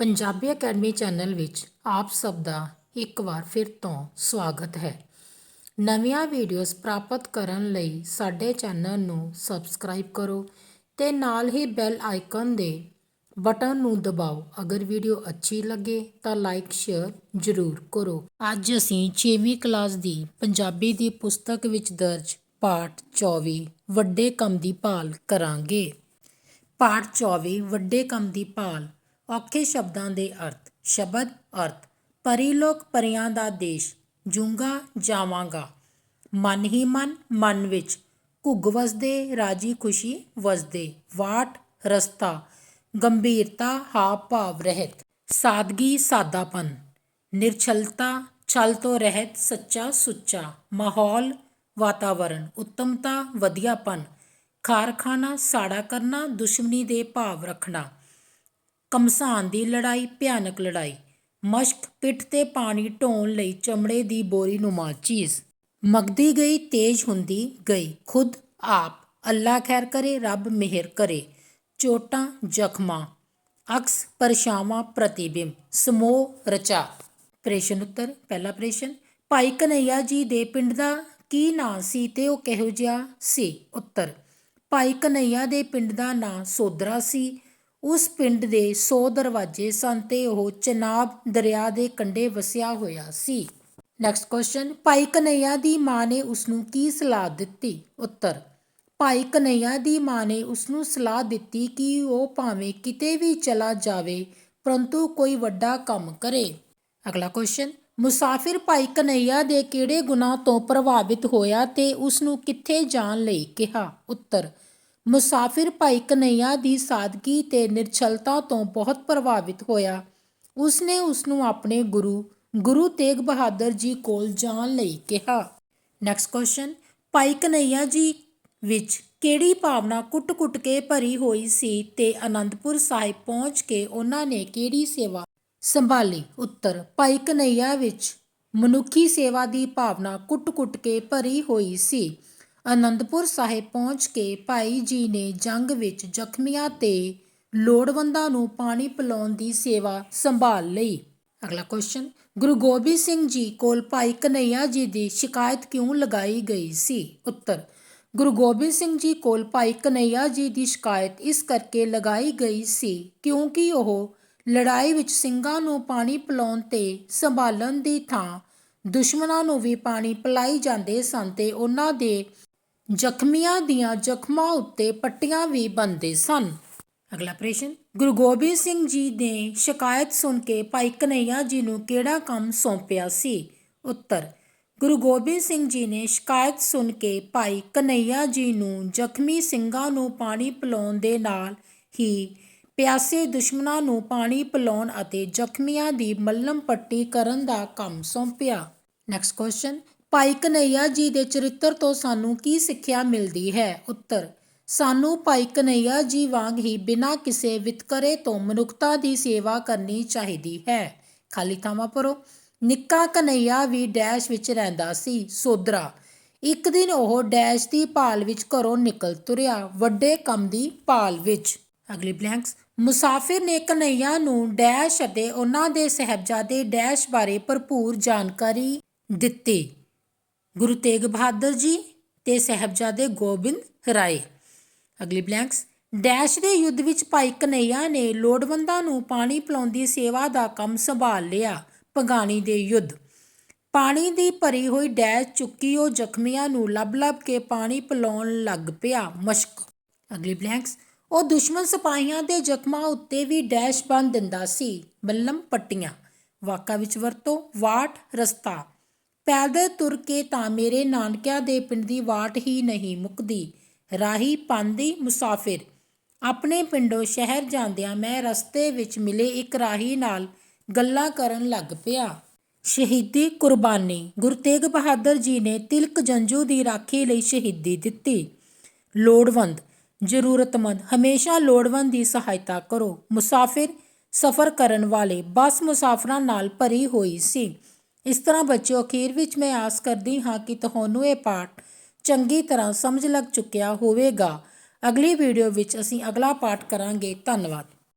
Punjabi academy channel ਵਿੱਚ ਆਪ ਸਭ ਦਾ ਇੱਕ ਵਾਰ ਫਿਰ ਤੋਂ ਸਵਾਗਤ ਹੈ। ਨਵੀਆਂ ਵੀਡੀਓਜ਼ ਪ੍ਰਾਪਤ ਕਰਨ ਲਈ ਸਾਡੇ ਚੈਨਲ ਨੂੰ ਸਬਸਕ੍ਰਾਈਬ ਕਰੋ ਤੇ ਨਾਲ ਹੀ ਬੈਲ ਆਈਕਨ ਦੇ ਬਟਨ ਨੂੰ ਦਬਾਓ। ਅਗਰ ਵੀਡੀਓ ਅੱਛੀ ਲੱਗੇ ਤਾਂ ਲਾਈਕ, ਸ਼ੇਅਰ ਜ਼ਰੂਰ ਕਰੋ। ਅੱਜ ਅਸੀਂ 6ਵੀਂ ਕਲਾਸ ਦੀ ਪੰਜਾਬੀ ਦੀ ਪੁਸਤਕ ਵਿੱਚ ਦਰਜ ਪਾਠ 24 ਵੱਡੇ ਕੰਮ ਦੀ ਭਾਲ ਕਰਾਂਗੇ। ਪਾਠ 24 ਵੱਡੇ ਕੰਮ ਦੀ ਭਾਲ ਔਖੇ ਸ਼ਬਦਾਂ ਦੇ ਅਰਥ, ਸ਼ਬਦ ਅਰਥ ਪਰੀ ਲੋਕ ਪਰਿਆਂ ਦਾ ਦੇਸ਼, ਜੂੰਗਾ ਜਾਵਾਂਗਾ। ਮਨ ਹੀ ਮਨ ਮਨ ਵਿੱਚ ਘੁੱਗ ਵਸਦੇ, ਰਾਜੀ ਖੁਸ਼ੀ ਵਸਦੇ। ਵਾਟ, ਰਸਤਾ, ਗੰਭੀਰਤਾ, ਹਾਵ ਭਾਵ ਰਹਿਤ। ਸਾਦਗੀ, ਸਾਦਾਪਨ, ਨਿਰਛਲਤਾ, ਛਲ ਤੋਂ ਰਹਿਤ, ਸੱਚਾ ਸੁੱਚਾ, ਮਾਹੌਲ ਵਾਤਾਵਰਣ ਉੱਤਮਤਾ, ਵਧੀਆਪਨ ਖਾਰਖਾਨਾ ਸਾੜਾ ਕਰਨਾ, ਦੁਸ਼ਮਣੀ ਦੇ ਭਾਵ ਰੱਖਣਾ। ਘਮਸਾਨ ਦੀ ਲੜਾਈ, ਭਿਆਨਕ ਲੜਾਈ। ਮਸ਼ਕ ਪਿੱਠ ਤੇ ਪਾਣੀ ਢੋਣ ਲਈ ਚਮੜੇ ਦੀ ਬੋਰੀ ਨੁਮਾ ਚੀਜ਼। ਮਗਦੀ ਗਈ, ਤੇਜ਼ ਹੁੰਦੀ ਗਈ। ਖੁਦ ਆਪ ਅੱਲਾ ਖੈਰ ਕਰੇ, ਰੱਬ ਮਿਹਰ ਕਰੇ। ਚੋਟਾਂ, ਜ਼ਖਮਾਂ। ਅਕਸ, ਪਰਛਾਵਾਂ, ਪ੍ਰਤੀਬਿੰਬ। ਸਮੋਹ, ਰਚਾ। ਪ੍ਰਸ਼ਨ ਉੱਤਰ, ਪਹਿਲਾ ਪ੍ਰਸ਼ਨ ਭਾਈ ਕਨਈਆ ਜੀ ਦੇ ਪਿੰਡ ਦਾ ਕੀ ਨਾਂ ਸੀ ਤੇ ਉਹ ਕਿਹੋ ਜਿਹਾ ਸੀ? ਉੱਤਰ। ਭਾਈ ਕਨਈਆ ਦੇ ਪਿੰਡ ਦਾ ਨਾਂ ਸੋਦਰਾ ਸੀ। ਉਸ ਪਿੰਡ ਦੇ ਸੌ ਦਰਵਾਜ਼ੇ ਸਨ ਤੇ ਉਹ ਚਨਾਬ ਦਰਿਆ ਦੇ ਕੰਢੇ ਵਸਿਆ ਹੋਇਆ ਸੀ। ਨੈਕਸਟ ਕੁਐਸਚਨ ਭਾਈ ਕਨਈਆ ਦੀ ਮਾਂ ਨੇ ਉਸ ਨੂੰ ਕੀ ਸਲਾਹ ਦਿੱਤੀ? ਉੱਤਰ, ਭਾਈ ਕਨਈਆ ਦੀ ਮਾਂ ਨੇ ਉਸ ਨੂੰ ਸਲਾਹ ਦਿੱਤੀ ਕਿ ਉਹ ਭਾਵੇਂ ਕਿਤੇ ਵੀ ਚਲਾ ਜਾਵੇ, ਪਰੰਤੂ ਕੋਈ ਵੱਡਾ ਕੰਮ ਕਰੇ। ਅਗਲਾ ਕੁਐਸਚਨ ਮੁਸਾਫਿਰ ਭਾਈ ਕਨਈਆ ਦੇ ਕਿਹੜੇ ਗੁਨਾਹ ਤੋਂ ਪ੍ਰਭਾਵਿਤ ਹੋਇਆ ਤੇ ਉਸ ਨੂੰ ਕਿੱਥੇ ਜਾਣ ਲਈ ਕਿਹਾ? ਉੱਤਰ ਮੁਸਾਫਿਰ ਭਾਈ ਕਨਈਆ ਦੀ ਸਾਦਗੀ ਤੇ ਨਿਰਛਲਤਾ ਤੋਂ ਬਹੁਤ ਪ੍ਰਭਾਵਿਤ ਹੋਇਆ। ਉਸਨੇ ਉਸ ਨੂੰ ਆਪਣੇ ਗੁਰੂ ਗੁਰੂ ਤੇਗ ਬਹਾਦਰ ਜੀ ਕੋਲ ਜਾਣ ਲਈ ਕਿਹਾ। ਨੈਕਸਟ ਕੁਐਸਚਨ ਭਾਈ ਕਨਈਆ ਜੀ ਵਿੱਚ ਕਿਹੜੀ ਭਾਵਨਾ ਕੁੱਟ-ਕੁੱਟ ਕੇ ਭਰੀ ਹੋਈ ਸੀ ਤੇ ਅਨੰਦਪੁਰ ਸਾਹਿਬ ਪਹੁੰਚ ਕੇ ਉਹਨਾਂ ਨੇ ਕਿਹੜੀ ਸੇਵਾ ਸੰਭਾਲੀ? ਉੱਤਰ, ਭਾਈ ਕਨਈਆ ਵਿੱਚ ਮਨੁੱਖੀ ਸੇਵਾ ਦੀ ਭਾਵਨਾ ਕੁੱਟ-ਕੁੱਟ ਕੇ ਭਰੀ ਹੋਈ ਸੀ। ਅਨੰਦਪੁਰ ਸਾਹਿਬ ਪਹੁੰਚ ਕੇ ਭਾਈ ਜੀ ਨੇ ਜੰਗ ਵਿੱਚ ਜ਼ਖਮੀਆਂ ਤੇ ਲੋੜਵੰਦਾਂ ਨੂੰ ਪਾਣੀ ਪਿਲਾਉਣ ਦੀ ਸੇਵਾ ਸੰਭਾਲ ਲਈ। ਅਗਲਾ ਕੁਐਸਚਨ ਗੁਰੂ ਗੋਬਿੰਦ ਸਿੰਘ ਜੀ ਕੋਲ ਭਾਈ ਕਨਈਆ ਜੀ ਦੀ ਸ਼ਿਕਾਇਤ ਕਿਉਂ ਲਗਾਈ ਗਈ ਸੀ? ਉੱਤਰ, ਗੁਰੂ ਗੋਬਿੰਦ ਸਿੰਘ ਜੀ ਕੋਲ ਭਾਈ ਕਨਈਆ ਜੀ ਦੀ ਸ਼ਿਕਾਇਤ ਇਸ ਕਰਕੇ ਲਗਾਈ ਗਈ ਸੀ ਕਿਉਂਕਿ ਉਹ ਲੜਾਈ ਵਿੱਚ ਸਿੰਘਾਂ ਨੂੰ ਪਾਣੀ ਪਿਲਾਉਣ ਤੇ ਸੰਭਾਲਣ ਦੀ ਥਾਂ, ਦੁਸ਼ਮਣਾਂ ਨੂੰ ਵੀ ਪਾਣੀ ਪਿਲਾਈ ਜਾਂਦੇ ਸਨ ਤੇ ਉਹਨਾਂ ਦੇ ਜ਼ਖਮੀਆਂ ਦੀਆਂ ਜ਼ਖਮਾਂ ਉੱਤੇ ਪੱਟੀਆਂ ਵੀ ਬੰਨਦੇ ਸਨ। ਅਗਲਾ ਪ੍ਰਸ਼ਨ, ਗੁਰੂ ਗੋਬਿੰਦ ਸਿੰਘ ਜੀ ਨੇ ਸ਼ਿਕਾਇਤ ਸੁਣ ਕੇ ਭਾਈ ਕਨਈਆ ਜੀ ਨੂੰ ਕਿਹੜਾ ਕੰਮ ਸੌਂਪਿਆ ਸੀ? ਉੱਤਰ, ਗੁਰੂ ਗੋਬਿੰਦ ਸਿੰਘ ਜੀ ਨੇ ਸ਼ਿਕਾਇਤ ਸੁਣ ਕੇ ਭਾਈ ਕਨਈਆ ਜੀ ਨੂੰ ਜ਼ਖਮੀ ਸਿੰਘਾਂ ਨੂੰ ਪਾਣੀ ਪਿਲਾਉਣ ਦੇ ਨਾਲ ਹੀ ਪਿਆਸੇ ਦੁਸ਼ਮਣਾਂ ਨੂੰ ਪਾਣੀ ਪਿਲਾਉਣ ਅਤੇ ਜ਼ਖਮੀਆਂ ਦੀ ਮੱਲਮ ਪੱਟੀ ਕਰਨ ਦਾ ਕੰਮ ਸੌਂਪਿਆ। ਨੈਕਸਟ ਕੁਐਸਚਨ ਭਾਈ ਕਨਈਆ ਜੀ ਦੇ ਚਰਿੱਤਰ ਤੋਂ ਸਾਨੂੰ ਕੀ ਸਿੱਖਿਆ ਮਿਲਦੀ ਹੈ? ਉੱਤਰ, ਸਾਨੂੰ ਭਾਈ ਕਨਈਆ ਜੀ ਵਾਂਗ ਹੀ ਬਿਨਾਂ ਕਿਸੇ ਵਿਤਕਰੇ ਤੋਂ ਮਨੁੱਖਤਾ ਦੀ ਸੇਵਾ ਕਰਨੀ ਚਾਹੀਦੀ ਹੈ। ਖਾਲੀ ਥਾਵਾਂ ਭਰੋ ਨਿੱਕਾ ਕਨਈਆ ਵੀ ਡੈਸ਼ ਵਿੱਚ ਰਹਿੰਦਾ ਸੀ, ਸੋਧਰਾ। ਇੱਕ ਦਿਨ ਉਹ ਡੈਸ਼ ਦੀ ਭਾਲ ਵਿੱਚ ਘਰੋਂ ਨਿਕਲ ਤੁਰਿਆ, ਵੱਡੇ ਕੰਮ ਦੀ ਭਾਲ ਵਿੱਚ। ਅਗਲੀ ਬਲੈਂਕਸ ਮੁਸਾਫਿਰ ਨੇ ਕਨਈਆ ਨੂੰ ਡੈਸ਼ ਅਤੇ ਉਹਨਾਂ ਦੇ ਸਹਿਬਜ਼ਾਦੇ ਡੈਸ਼ ਬਾਰੇ ਭਰਪੂਰ ਜਾਣਕਾਰੀ ਦਿੱਤੀ। ਗੁਰੂ ਤੇਗ ਬਹਾਦਰ ਜੀ ਤੇ ਸਹਿਬਜ਼ਾਦੇ ਗੋਬਿੰਦ ਰਾਏ। ਅਗਲੀ ਬਲੈਂਕਸ ਡੈਸ਼ ਦੇ ਯੁੱਧ ਵਿੱਚ ਭਾਈ ਕਨਈਆ ਨੇ ਲੋੜਵੰਦਾਂ ਨੂੰ ਪਾਣੀ ਪਿਲਾਉਂਦੀ ਸੇਵਾ ਦਾ ਕੰਮ ਸੰਭਾਲ ਲਿਆ ਪਗਾਣੀ ਦੇ ਯੁੱਧ। ਪਾਣੀ ਦੀ ਭਰੀ ਹੋਈ ਡੈਸ਼ ਚੁੱਕੀ ਉਹ ਜ਼ਖਮੀਆਂ ਨੂੰ ਲੱਭ-ਲੱਭ ਕੇ ਪਾਣੀ ਪਿਲਾਉਣ ਲੱਗ ਪਿਆ ਮਸ਼ਕ। ਅਗਲੀ ਬਲੈਂਕਸ ਉਹ ਦੁਸ਼ਮਣ ਸਿਪਾਹੀਆਂ ਦੇ ਜ਼ਖਮਾਂ ਉੱਤੇ ਵੀ ਡੈਸ਼ ਬੰਨ ਦਿੰਦਾ ਸੀ, ਬੱਲਮ ਪੱਟੀਆਂ। ਵਾਕਾ ਵਿੱਚ ਵਰਤੋ, ਵਾਟ, ਰਸਤਾ। ਪੈਦਲ ਤੁਰ ਕੇ ਤਾਂ ਮੇਰੇ ਨਾਨਕਿਆਂ ਦੇ ਪਿੰਡ ਦੀ ਵਾਟ ਹੀ ਨਹੀਂ ਮੁੱਕਦੀ। ਰਾਹੀ ਪਾਂਦੀ ਮੁਸਾਫਿਰ। ਆਪਣੇ ਪਿੰਡੋਂ ਸ਼ਹਿਰ ਜਾਂਦਿਆਂ ਮੈਂ ਰਸਤੇ ਵਿੱਚ ਮਿਲੇ ਇੱਕ ਰਾਹੀ ਨਾਲ ਗੱਲਾਂ ਕਰਨ ਲੱਗ ਪਿਆ। ਸ਼ਹੀਦੀ ਕੁਰਬਾਨੀ। ਗੁਰੂ ਤੇਗ ਬਹਾਦਰ ਜੀ ਨੇ ਤਿਲਕ ਜੰਜੂ ਦੀ ਰਾਖੀ ਲਈ ਸ਼ਹੀਦੀ ਦਿੱਤੀ। ਲੋੜਵੰਦ। ਜ਼ਰੂਰਤਮੰਦ। ਹਮੇਸ਼ਾ ਲੋੜਵੰਦ ਦੀ ਸਹਾਇਤਾ ਕਰੋ। ਮੁਸਾਫਿਰ ਸਫ਼ਰ ਕਰਨ ਵਾਲੇ ਬੱਸ ਮੁਸਾਫਰਾਂ ਨਾਲ ਭਰੀ ਹੋਈ ਸੀ। ਇਸ ਤਰ੍ਹਾਂ ਬੱਚਿਓ, ਅਖੀਰ ਵਿੱਚ ਮੈਂ ਆਸ ਕਰਦੀ ਹਾਂ ਕਿ ਤੁਹਾਨੂੰ ਇਹ ਪਾਠ ਚੰਗੀ ਤਰ੍ਹਾਂ ਸਮਝ ਲੱਗ ਚੁੱਕਿਆ ਹੋਵੇਗਾ। ਅਗਲੀ ਵੀਡੀਓ ਵਿੱਚ ਅਸੀਂ ਅਗਲਾ ਪਾਠ ਕਰਾਂਗੇ। ਧੰਨਵਾਦ।